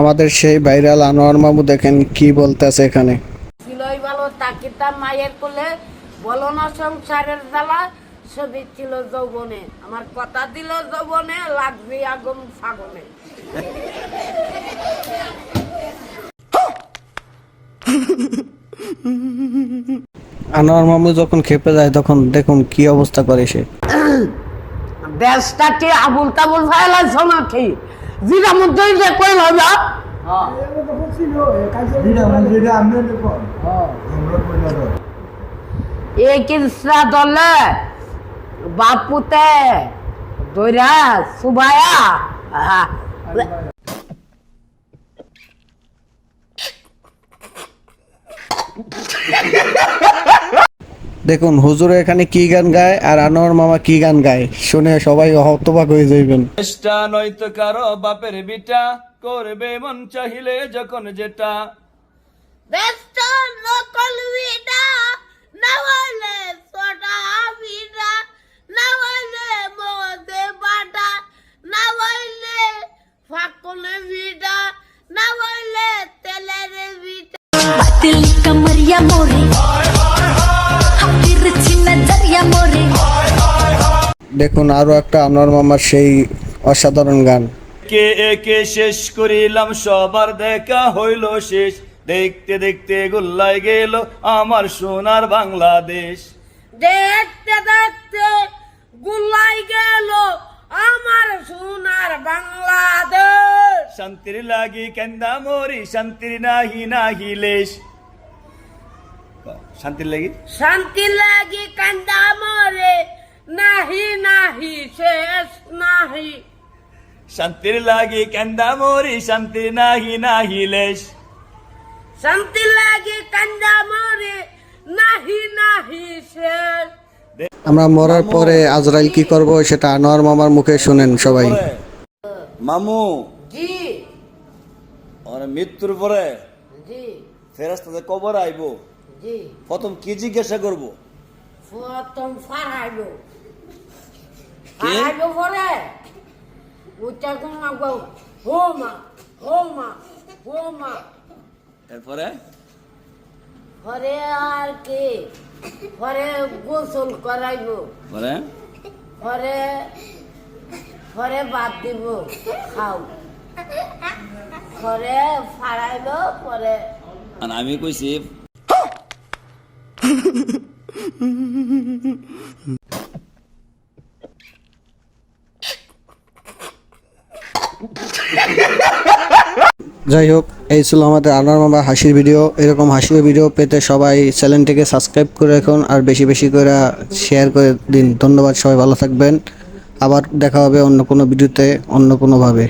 আমাদের সেই ভাইরাল আনোয়ার মামু দেখেন কি বলতেছে এখানে। ছিলই ভালো তাকিতাম মায়ের কোলে বলো না সংসারের জ্বালা ছবি ছিল যৌবনে। আমার কথা দিল যৌবনে লাগবে আগুন ফাগুনে আনোয়ার মামু যখন খেপে যায় তখন দেখুন কি অবস্থা করে সে। দেশটাকে আবুল তাবুল ফাইলাইছ নাকি জিরা মধ্যেই যে কইল যা এই কিনসা দলে? বাপুতে দইরা সুবায়া আহা। দেখুন হুজুর এখানে কি গান গায় আর আনোয়ার মামা কি গান গায়? শুনে সবাই হতবাক হয়ে যাইবেন। চেষ্টা নয়তো কারও বাপের বিটা করবে মন চাহিলে যখন যেটা। ব্যস্ত নকল বিনা না হলে দেখুন আরও একটা আনোয়ার মামার সেই অসাধারণ গান। কে একে শেষ করিলাম সবার দেখা হইল শেষ। দেখতে দেখতে গুল্লাই গেল আমার সোনার বাংলাদেশ। দেখতে দেখতে গুলাই গেল আমার সোনার বাংলাদেশ। শান্তির লাগি কেন্দা মরি শান্তির নাহি নাহি লেশ। শান্তির লাগি? শান্তি লাগি কান্দা মরে নাহি নাহি শেষ নাহি। শান্তির লাগি কেন্দা মরি শান্তি নাহি নাহি লেশ। শান্তি লাগি কান্দা মরে নাহি নাহি শেষ। আমরা মরার পরে আজরাইল কি করব সেটা আনোয়ার মামার মুখে শুনেন সবাই। মামু। জি। আর মৃত্যুর পরে জি। ফেরাস্তাদের কবর আইবো জি। প্রথম কি জিজ্ঞাসা করব? প্রথম ফারাইব। কে? ফারাইব পরে উচ্চা ঘুমাবো হোমা হোমা হোমা এরপরে? পরে আর কি? পরে গোসল করাইব। পরে পরে পরে বাদ দিব খাও। পরে ফাড়াইব পরে আর আমি কইছি যাই হোক এই ছিল আমাদের আনার মামা হাসির ভিডিও। এরকম হাসির ভিডিও পেতে সবাই চ্যানেলটিকে সাবস্ক্রাইব করে রাখুন আর বেশি বেশি করে শেয়ার করে দিন। ধন্যবাদ, সবাই ভালো থাকবেন। আবার দেখা হবে অন্য কোনো ভিডিওতে, অন্য কোনোভাবে।